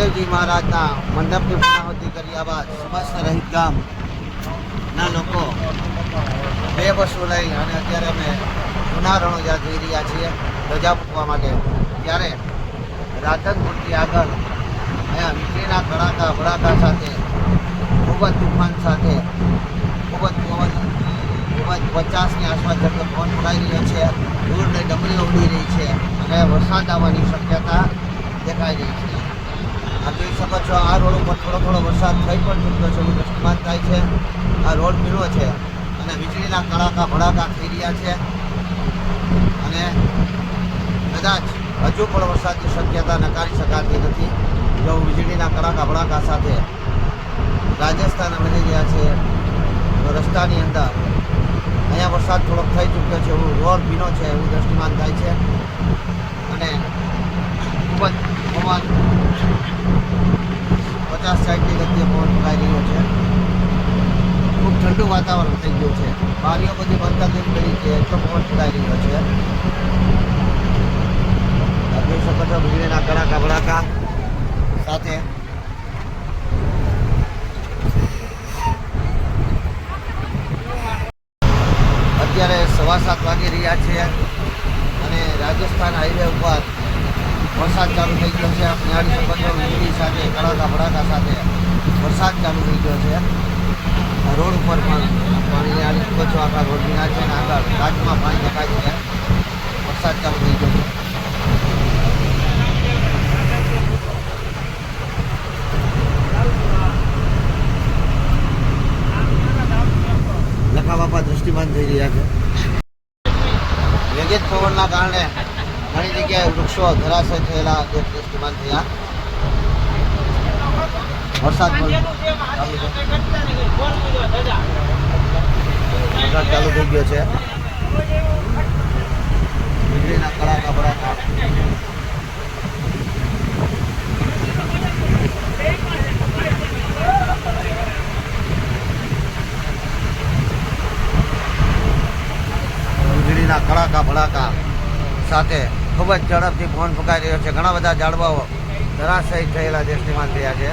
રામદેવજી મહારાજના મંડપની પૂર્ણાહુતિ કર્યા બાદ સમસ્ત રહિત ગામ ના લોકો બે બસો લઈ અને અત્યારે અમે જૂના રણોજા જઈ રહ્યા છીએ ધજા મૂકવા માટે. ત્યારે રાધન મૂર્તિ આગળ અહીંયા વીજળીના કડાકા ભડાકા સાથે, ખૂબ જ તુફાન સાથે, ખૂબ જ પવન, ખૂબ જ પચાસની આસપાસ જેટલો પવન ફોડાઈ રહ્યો છે. દૂરને ડમરીઓ ઉડી રહી છે અને વરસાદ આવવાની શક્યતા દેખાઈ રહી છે. આ જોઈ શકો છો, આ રોડ ઉપર થોડો થોડો વરસાદ થઈ પણ ચૂક્યો છે, એવું દ્રષ્ટિમાન થાય છે. આ રોડ પીળો છે અને વીજળીના કડાકા ભડાકા થઈ રહ્યા છે. અને કદાચ હજુ પણ વરસાદની શક્યતા નકારી શકાતી નથી, જો વીજળીના કડાકા ભડાકા સાથે રાજસ્થાન જઈ રહ્યા છે રસ્તાની અંદર અહીંયા વરસાદ થોડોક થઈ ચૂક્યો છે, એવું રોડ ભીનો છે, એવું દ્રષ્ટિમાન થાય છે. અને ખૂબ જ પવન સાઠની ગતિએ પવન ફૂંકાઈ રહ્યો છે? ખૂબ ઠંડુ વાતાવરણ થઈ ગયું છે. બારીઓ બધી બંધ કરી કરી છે, એટલો પવન ફૂંકાઈ રહ્યો છે. જોઈ શકો છો, વીજળીના કડાકા ભડાકા સાથે. અત્યારે સવા સાત વાગી રહ્યા છે અને રાજસ્થાન હાઈવે ઉપર વરસાદ ચાલુ થઈ ગયો છે. નિહાળી શકો છો વીજળી સાથે કડાકા ભડાકા વરસાદ ચાલુ થઈ ગયો છે. રોડ ઉપર પણ પાણી નિહાળી શકો છો આખા રોડ ભીના છે અને આગળ રાજમાં પાણી દેખાય છે. વરસાદ ચાલુ થઈ ગયો છે. બાપા દૃષ્ટિમાન થઈ રહ્યા છે. વેગેજ પવનના કારણે ઘણી જગ્યાએ વૃક્ષો ધરાશય થયેલા દૃષ્ટિમાન થયા. વરસાદ વરસાદ ચાલુ થઈ ગયો છે. વીજળીના કડાકા ભડાકા વીજળીના કડાકા ભડાકા સાથે ખૂબ જ ઝડપથી ફોન ફકાઈ રહ્યો છે. ઘણા બધા ઝાડવાઓ ધરાશયી થયેલા દ્રષ્ટિમાન થયા છે